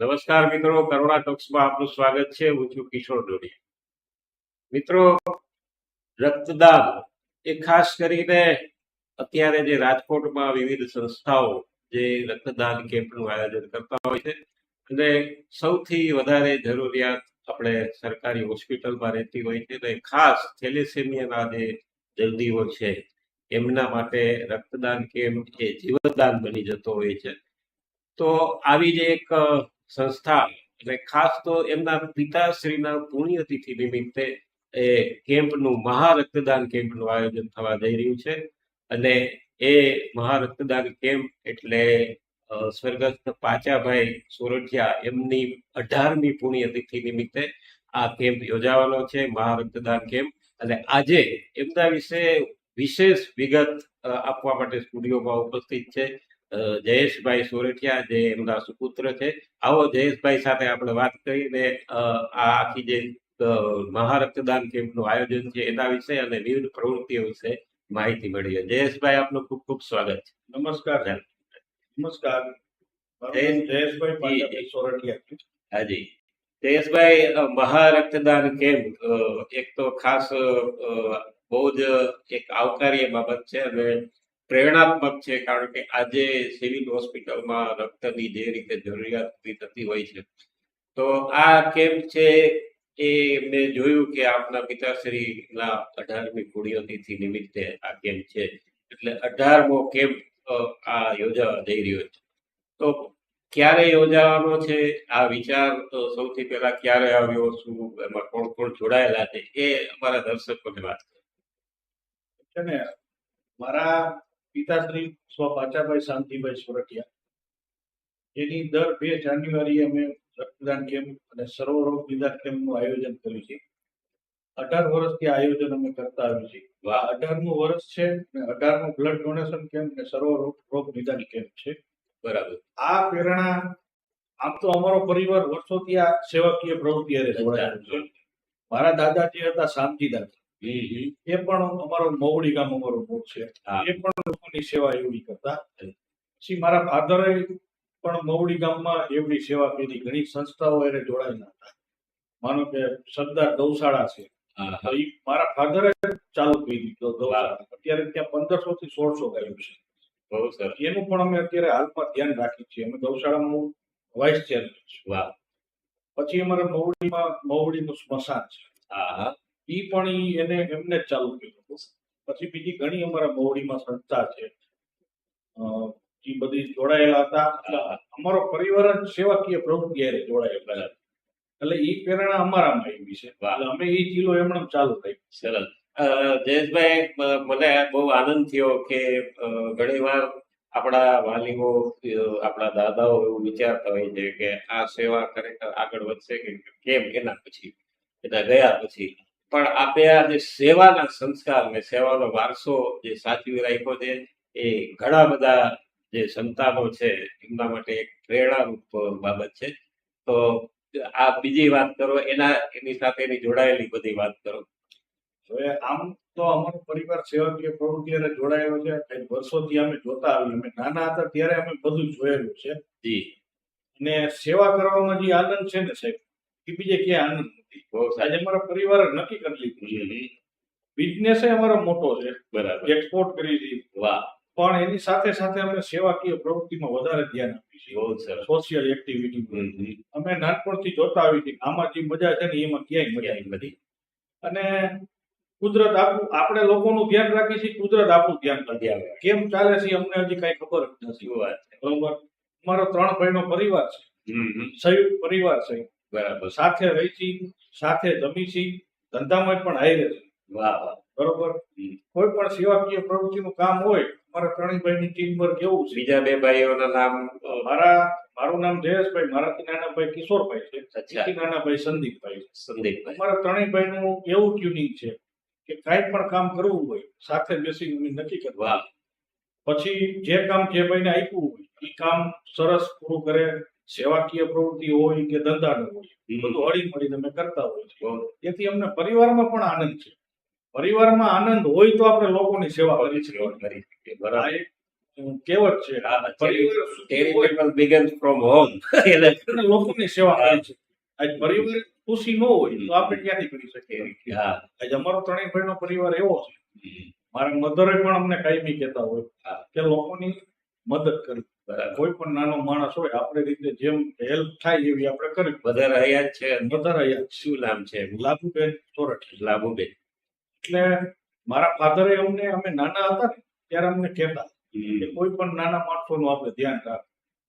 નમસ્કાર મિત્રો, કરુણા ટોક્સમાં આપનું સ્વાગત છે. હું છું કિશોર ડોડી મિત્રો, રક્તદાન એ ખાસ કરીને અત્યારે જે રાજકોટમાં વિવિધ સંસ્થાઓ જે રક્તદાન કેમ્પનું આયોજન કરતા હોય છે અને સૌથી વધારે જરૂરિયાત આપણે સરકારી હોસ્પિટલમાં રહેતી હોય છે અને ખાસ થેલેસેમિયાના જે દર્દીઓ છે, એમના માટે રક્તદાન કેમ્પ એ જીવનદાન બની જતો હોય છે. તો આવી જ એક સંસ્થા અને ખાસ તો એમના પિતાશ્રીના પુણ્યતિથિ નિમિત્તે એ કેમ્પનું મહારક્તદાન કેમ્પનું આયોજન થવા જઈ રહ્યું છે. અને એ મહારક્તદાન કેમ્પ એટલે સ્વર્ગસ્થ પાચાભાઈ સોરઠિયા એમની અઢારમી પુણ્યતિથિ નિમિત્તે આ કેમ્પ યોજાવાનો છે, મહારક્તદાન કેમ્પ. અને આજે એમના વિશે વિશેષ વિગત આપવા માટે સ્ટુડિયોમાં ઉપસ્થિત છે. જયેશભાઈ સોરઠિયા જે એમના સુપુત્ર છે આવો જયેશભાઈ સાથે આપણે વાત કરીને આ આખી જે મહારક્તદાન કેમ્પનું આયોજન છે એના વિશે અને વિવિધ પ્રવૃત્તિઓ વિશે માહિતી મળી જયેશભાઈ આપનું ખૂબ ખૂબ સ્વાગત છે. નમસ્કાર. નમસ્કાર. જયેશભાઈ સોરઠિયા. હાજી. જયેશભાઈ મહારક્તદાન કેમ્પ એક તો ખાસ બહુ જ એક આવકાર્ય બાબત છે અને પ્રેરણાત્મક છે, કારણ કે આજે સિવિલ હોસ્પિટલમાં રક્તની જે રીતે જરૂરિયાત ઊભી થતી હોય છે. તો આ કેમ્પ છે એ મેં જોયું કે આપના પિતાશ્રીના અઢારમી પુણ્યતિથિ નિમિત્તે આ કેમ્પ છે. એટલે અઢારમો કેમ્પ આ યોજાવા જઈ રહ્યો છે. તો ક્યારે યોજાવાનો છે? આ વિચાર સૌથી પહેલા ક્યારે આવ્યો? શું એમાં કોણ કોણ જોડાયેલા છે? એ અમારા દર્શકોને વાત. છે ને, મારા પિતાશ્રી સ્વ પાચાભાઈ શાંતિભાઈ સુરઠિયા. એની દર બે જાન્યુઆરીએ અમે રક્તદાન કેમ્પ અને સર્વરોગ નિદાન કેમ્પનું આયોજન કર્યું છે. અઢાર વર્ષથી આયોજન અમે કરતા આવ્યું છે આ અઢારમું વર્ષ છે અને અઢારમું બ્લડ ડોનેશન કેમ્પ અને સર્વરોગ રોગ નિદાન કેમ્પ છે. બરાબર. આ પ્રેરણા આમ તો અમારો પરિવાર વર્ષોથી આ સેવાકીય પ્રવૃત્તિ મારા દાદાજી હતા દાદા હમ. એ પણ અમારો મોવડી ગામ અમારો મૂળ છે. એ પણ લોકોની સેવા એવડી કરતા. પછી મારા ફાધરે પણ મોવડી ગામમાં એવડી સેવા કરી. ઘણી સંસ્થાઓ એને જોડાયેલા હતા. માનો કે સરદાર ગૌશાળા છે. તો. મારા ફાધરે ચાલુ કરી દીધો ગૌશાળા. અત્યારે ત્યાં પંદરસો થી સોળસો ગાયું છે. એનું પણ અમે અત્યારે હાલમાં ધ્યાન રાખીએ છીએ. અમે ગૌશાળામાં વાઇસ ચેરમેન છું. વાહ. પછી અમારે મવડીમાં મવડીનું સ્મશાન છે. હા પણ એને એમને જ ચાલુ કર્યું પછી બીજી ઘણી અમારા બહોળીમાં સંસ્થા છે. ઈ બધી જોડાયેલા હતા. અમારો પરિવાર જ સેવાકીય પ્રવૃત્તિ જોડાયેલા હતા. એટલે એ પ્રેરણા અમારામાં આવી છે. અમે એ ચીલો એમણે ચાલુ થઈ સરસ. જયેશભાઈ મને બહુ આનંદ થયો કે ઘણીવાર આપણા વાલીઓ આપણા દાદાઓ એવું વિચારતા હોય છે કે આ સેવા ખરેખર આગળ વધશે કે કેમ? એના પછી એના ગયા પછી. પણ આપે આ જે સેવાના સંસ્કાર ને સેવાનો વારસો જે સાચવી રાખ્યો છે એ ઘણા બધા જે સંતાનો છે એમના માટે એક પ્રેરણારૂપ બાબત છે. તો આ બીજી વાત કરો એના એની સાથે એની જોડાયેલી બધી વાત કરો. હવે આમ તો અમારો પરિવાર સેવાકીય પ્રવૃત્તિ જોડાયેલો છે કઈ વર્ષોથી અમે જોતા આવીએ. અમે નાના હતા ત્યારે અમે બધું જોયેલું છે. જી. અને સેવા કરવામાં જે આનંદ છે ને સાહેબ એ બીજે ક્યાંય આનંદ આજે અમારા પરિવારે નક્કી કરી લીધું બિઝનેસ અમારો મોટો છે. બરાબર. એક્સપોર્ટ કરી છે. વાહ. પણ એની સાથે સાથે અમે સેવાકીય પ્રવૃત્તિમાં વધારે ધ્યાન આપીએ છીએ. Social activity. અમે નાનપણથી જોતા આવી છીએ આમાં જે મજા છે ને એમાં ક્યાંય મજા ક્યાંય બધી અને કુદરત આપણું આપણે લોકોનું ધ્યાન રાખીએ છીએ કુદરત આપણું ધ્યાન રાખી આવે કેમ ચાલે છે અમને હજી કઈ ખબર નથી. બરોબર? અમારો ત્રણ ભાઈનો પરિવાર છે. સંયુક્ત પરિવાર છે. બરાબર. સાથે રહી સાથે જમી છીએ ધંધામાં પણ હારે છે. વાહ વાહ. બરોબર? કોઈ પણ સેવાકીય પ્રવૃત્તિનું કામ હોય મારા ત્રણેય ભાઈની ટીમ પર કેવું છે. બીજા બે ભાઈઓના નામ મારા મારું નામ જયેશભાઈ મારાથી નાના ભાઈ કિશોરભાઈ છે. નાના ભાઈ સંદીપભાઈ છે. સંદીપભાઈ. મારા ત્રણેય ભાઈનું એવું ટ્યુનિંગ છે કે કાંઈ પણ કામ કરવું હોય સાથે બેસી અમે નક્કી કરવા વાહ. પછી જે કામ જે ભાઈને આપ્યું હોય એ કામ સરસ પૂરું કરે સેવાકીય પ્રવૃત્તિ હોય કે ધંધાનું હોય એ બધું હળી મળીને અમે કરતા હોય છીએ. તેથી અમને પરિવારમાં પણ આનંદ છે. પરિવારમાં આનંદ હોય તો આપણે લોકોની સેવા કરી શકીએ બરાબર. એક છે. પરિવાર સુખી હોય. From home. એટલે લોકોની સેવા કરે છે આજ પરિવાર ખુશી ન હોય તો આપણે ક્યાંથી કરી શકીએ? આજ અમારો ત્રણેય ભાઈનો પરિવાર એવો છે. મારા મધરે પણ અમને કાયમી કહેતા હોય. કે લોકોની મદદ કરવી. કોઈ પણ નાનો માણસ હોય આપણે રીતે જેમ હેલ્પ થાય એવી આપણે કરી. બધા રહ્યા જ છે. વધારે યાદ શું નામ છે? લાભુબેન સોરઠ. લાભુબેન. એટલે મારા ફાધરે અમને અમે નાના હતા ને ત્યારે અમને કહેતા કે કોઈ પણ નાના માણસોનું આપણે ધ્યાન રાખ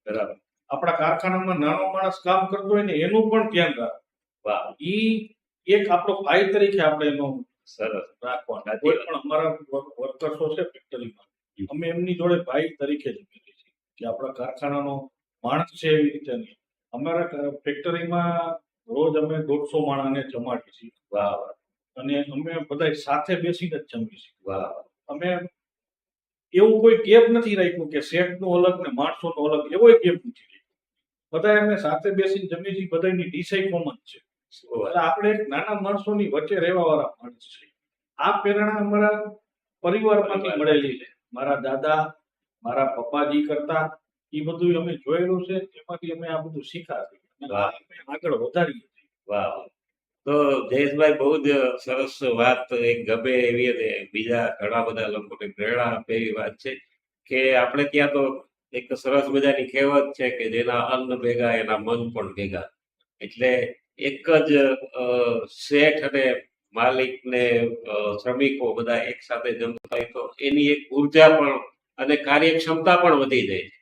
બરાબર. આપણા કારખાનામાં નાનો માણસ કામ કરતો હોય ને એનું પણ ધ્યાન રાખ વાહ. ઈ એક આપણો ભાઈ તરીકે આપણે એનો સરસ. રાખવાનો. કોઈ પણ અમારા વર્કર્સો છે ફેક્ટરીમાં અમે એમની જોડે ભાઈ તરીકે જ કે આપણા કારખાનાનો માણસ છે એવી રીતે નહીં. અમારા ફેક્ટરીમાં રોજ અમે દોઢસો માણસને જમાડીએ છીએ. વાહ વાહ. અને અમે બધા સાથે બેસીને જ જમીએ છીએ. વાહ અમે એવું કોઈ ગેપ નથી રાખ્યું કે શેઠનું અલગ ને માણસોનું અલગ એવો ગેપ નથી રાખ્યો. બધા અમે સાથે બેસીને જમીએ છીએ બધાની ડિસાઈ કોમન છે. આપણે એક નાના માણસોની વચ્ચે રહેવા વાળા માણસ છે આ પ્રેરણા અમારા પરિવારમાંથી. મળેલી છે. મારા દાદા મારા પપ્પાજી કરતા એ બધું અમે જોયેલું છે એમાંથી અમે આ બધું શીખ્યા છીએ આગળ વધારીએ છીએ. વાહ તો જયેશભાઈ બહુ જ સરસ વાત એક ગમે એવી અને બીજા ઘણા બધા લોકોને પ્રેરણા આપે એવી વાત છે કે આપણે ત્યાં તો એક સરસ મજાની કહેવત છે કે જેના અન્ન ભેગા એના મન પણ ભેગા. એટલે એક જ શેઠ અને માલિક ને શ્રમિકો બધા એક સાથે જમતા હોય તો એની એક ઊર્જા પણ અને કાર્યક્ષમતા પણ વધી જાય છે.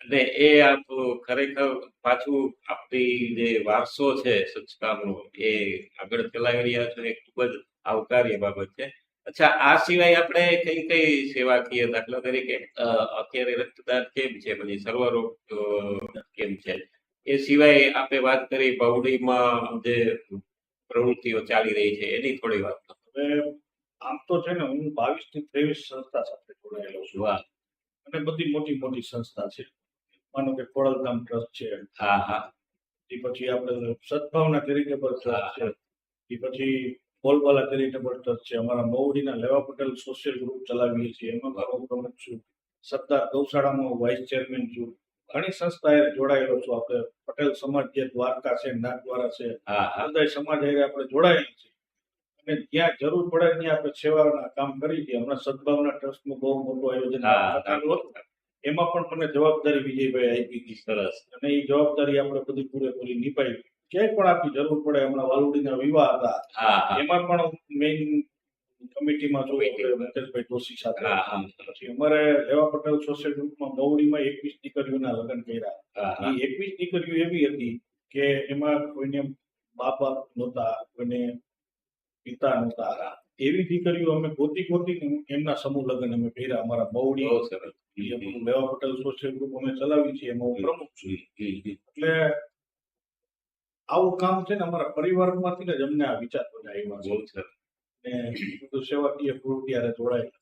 અને એ આપણું ખરેખર પાછું આપણી જે વારસો છે સંસ્કારનો એ આગળ ચલાવી રહ્યા છો એ ખૂબ જ આવકાર્ય બાબત છે. અચ્છા આ સિવાય આપણે કઈ કઈ સેવાકીય દાખલા તરીકે અત્યારે રક્તદાન કેમ છે? પછી સર્વરોગ કેમ છે? એ સિવાય આપણે વાત કરી ભાવડીમાં જે પ્રવૃત્તિઓ ચાલી રહી છે એની થોડી વાત આમ તો છે ને હું બાવીસથી ત્રેવીસ સંસ્થા સાથે જોડાયેલો છું. અને બધી મોટી મોટી સંસ્થા છે. માનો કે ખોડલધામ ટ્રસ્ટ છે. હા હા. એ પછી આપણે સદભાવના ચેરિટેબલ ટ્રસ્ટ છે. એ પછી બોલબાલા ચેરિટેબલ ટ્રસ્ટ છે. અમારા મહુડીના લેવા પટેલ સોશિયલ ગ્રુપ ચલાવીએ છીએ. એમાં મારો પ્રમુખ છું. સરદાર ગૌશાળામાં વાઇસ ચેરમેન છું. ઘણી સંસ્થાએ જોડાયેલો છું. આપણે પટેલ સમાજ જે દ્વારકા છે નાગદ્વારા છે. હા હા. બધા સમાજ આપણે જોડાયેલા છીએ. અને જ્યાં જરૂર પડે ત્યાં આપણે સેવાના કામ કરી છીએ હમણાં સદભાવના ટ્રસ્ટનું બહુ મોટું આયોજન હતું. એમાં પણ મને જવાબદારી વિજયભાઈ આપી હતી. સરસ. અને એ જવાબદારી આપણે બધી પૂરેપૂરી નિભાવી. ક્યાંય પણ આપણી જરૂર પડે હમણાં વાલુડીના વિવાહ હતા. એમાં પણ મેઇન કમિટીમાં જોઈએ. મુકેશભાઈ જોશી સાથે. અમારે લેવા પટેલ સોશિયલ ગ્રુપમાં મવડીમાં એકવીસ દીકરીઓના લગ્ન કર્યા. એ એકવીસ દીકરીઓ એવી હતી કે એમાં કોઈને બાપ નહોતા કોઈને પિતા નહોતા એવી દીકરીઓ અમે ગોતી ગોતીને એમના સમૂહ લગ્ન અમે પહેર્યા અમારા બહુડી લેવા પટેલ સોશિયલ ગ્રુપ અમે ચલાવી છીએ. એમાં હું પ્રમુખ છું. એટલે આવું કામ છે ને અમારા પરિવારમાંથી જ અમને આ વિચાર બધા આવ્યા છે ને સેવાકીય પ્રવૃત્તિ હારે જોડાયેલા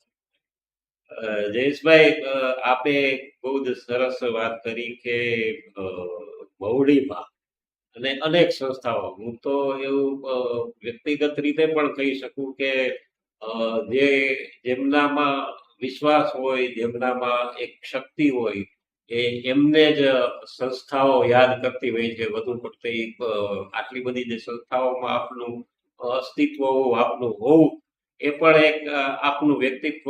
જયેશભાઈ આપે બહુ જ સરસ વાત કરી કે અ, મહુડીમાં અને અનેક સંસ્થાઓ, હું તો એવું વ્યક્તિગત રીતે પણ કહી શકું કે જે જેમનામાં વિશ્વાસ હોય, જેમનામાં એક શક્તિ હોય, એ એમને જ સંસ્થાઓ યાદ કરતી હોય છે. વધુ પડતી આટલી બધી જે સંસ્થાઓમાં આપનું અસ્તિત્વ આપનું હોવું, એ પણ એક આપનું વ્યક્તિત્વ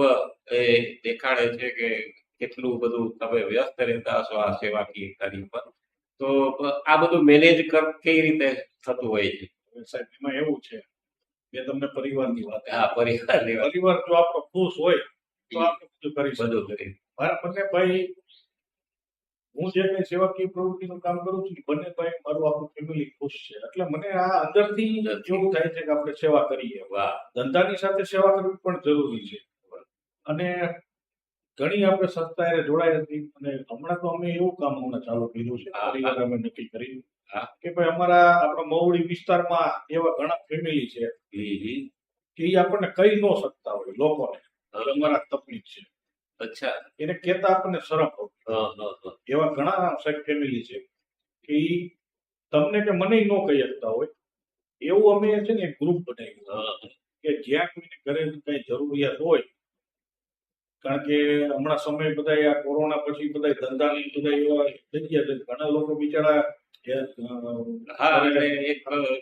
એ દેખાડે છે કે કેટલું બધું તમે વ્યસ્ત રહેતા હશો આ સેવાકીય કાર્ય પર. તો આ બધું મેનેજ કર કઈ રીતે થતું હોય છે? સાહેબ એમાં એવું છે કે તમને પરિવારની વાત હા પરિવારની વાત. પરિવાર જો આપણો ખુશ હોય તો આપણે બધું કરી બધું કરી. મારા બંને ભાઈ હું જે કઈ સેવાકીય પ્રવૃત્તિનું કામ કરું છું બંને ભાઈ મારું આખું ફેમિલી ખુશ છે. એટલે મને આ અંદરથી એવું થાય છે કે આપણે સેવા કરીએ. વાહ. ધંધાની સાથે સેવા કરવી પણ જરૂરી છે. અને ઘણી આપણે સંસ્થાએ જોડાઈ હતી અને હમણાં તો અમે એવું કામ હમણાં ચાલુ કર્યું છે. પરિવાર અમે નક્કી કર્યું. કે ભાઈ અમારા આપણા મહુડી વિસ્તારમાં એવા ઘણા ફેમિલી છે. કે એ આપણને કહી ન શકતા હોય લોકોને અમારા તકલીફ છે. અચ્છા. એને કહેતા આપણને શરમ એવા ઘણા સાહેબ ફેમિલી છે કે એ તમને કે મને ન કહી શકતા હોય. એવું અમે છે ને એક ગ્રુપ બનાવ્યું. કે જ્યાં કોઈને ઘરે કઈ જરૂરિયાત હોય કારણ કે હમણાં સમય બધા આ કોરોના પછી બધા ધંધાની બધા એવા થઈ ગયા ઘણા લોકો બિચારા હા એક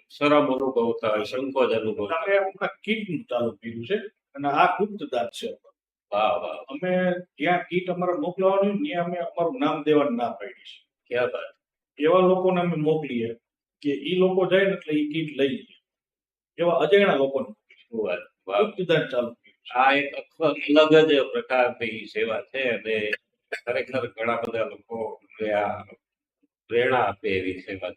શરમ અનુભવતા હોય સંકોચ અનુભવતા અમે હમણાં કીટનું ચાલુ કર્યું છે અને આ ગુપ્તદાન છે વાહ વાહ. અમે જ્યાં કીટ અમારે મોકલવાની ત્યાં અમે અમારું નામ દેવાનું ના પાડી છે. ક્યાં બાત એવા લોકોને અમે મોકલીએ કે ઈ લોકો જાય ને એટલે ઈ કીટ લઈ એવા અજાણ્યા લોકોને ગુપ્તદાન ચાલુ આ એક અલગ જ પ્રકારની સેવા છે અને ખરેખર ઘણા બધા લોકો આ પ્રેરણા આપે એવી સેવા.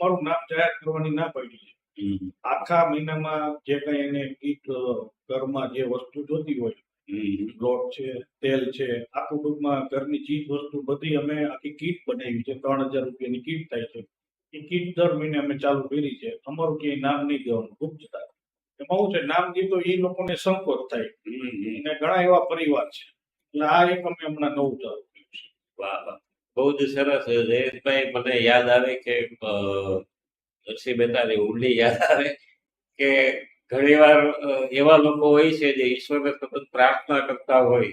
અમારું નામ જાહેર કરવાની ના પડી. છે આખા મહિનામાં જે કઈ એને કીટ ઘરમાં જે વસ્તુ જોતી હોય. લોટ છે તેલ છે આખું ટૂંકમાં ઘરની ચીજ વસ્તુ બધી અમે આખી કીટ બનાવી છે ત્રણ હજાર રૂપિયાની કીટ થાય છે. એ કીટ દર મહિને અમે ચાલુ કરી છે. અમારું ક્યાંય નામ નહીં દેવાનું ગુપ્તતા એમાં શું છે. નામ દીધો એ લોકોને સંકોચ થાય. અને ઘણા એવા પરિવાર છે. એટલે આ એક અમે હમણાં નવું ચાલુ કર્યું છે. વાહ વાહ. બહુ જ સરસ. જયેશભાઈ મને યાદ આવે કે નરસિંહ મહેતાની ઊંડી યાદ આવે કે ઘણીવાર એવા લોકો હોય છે જે ઈશ્વરને સતત પ્રાર્થના કરતા હોય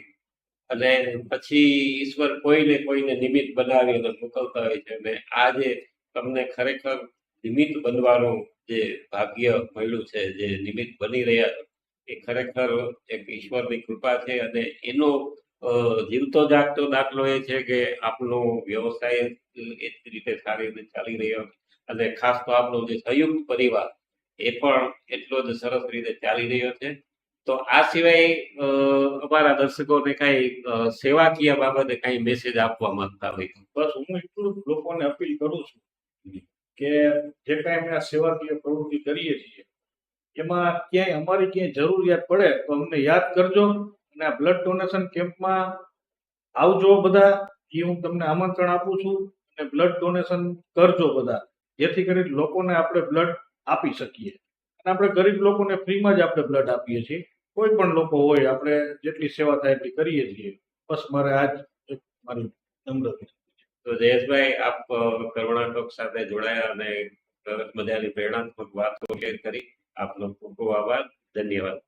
અને પછી ઈશ્વર કોઈને કોઈને નિમિત્ત બનાવી અને મોકલતા હોય છે. અને આજે તમને ખરેખર નિમિત્ત બનવાનું જે ભાગ્ય મળ્યું છે, જે નિમિત્ત બની રહ્યા એ ખરેખર એક ઈશ્વરની કૃપા છે અને એનો જીવતો જાગતો દાખલો એ છે કે આપનો વ્યવસાય એ રીતે સારી રીતે ચાલી રહ્યો અને ખાસ તો આપનો જે સંયુક્ત પરિવાર એ પણ એટલો જ સરસ રીતે ચાલી રહ્યો છે તો આ સિવાય અમારા દર્શકોને કઈ સેવાકીય બાબતે કઈ મેસેજ આપવા માંગતા હોય બસ હું એટલું લોકોને અપીલ કરું છું. કે જે કાંઈ અમે આ સેવાકીય પ્રવૃત્તિ કરીએ છીએ, એમાં ક્યાંય અમારી ક્યાંય જરૂરિયાત પડે તો અમને યાદ કરજો અને આ બ્લડ ડોનેશન કેમ્પમાં આવજો બધા એ હું તમને આમંત્રણ આપું છું અને બ્લડ ડોનેશન કરજો બધા, જેથી કરી લોકોને આપણે બ્લડ આપી શકીએ. અને આપણે ગરીબ લોકોને ફ્રીમાં જ આપણે બ્લડ આપીએ છીએ. કોઈ પણ લોકો હોય, આપણે જેટલી સેવા થાય એટલી કરીએ છીએ. બસ મારે આજ મારી નમ્ર તો જયેશભાઈ આપ કરુણા ટોક સાથે જોડાયા અને મજાની પ્રેરણાત્મક વાતો શેર કરી. આપનો ખૂબ ખૂબ આભાર. ધન્યવાદ.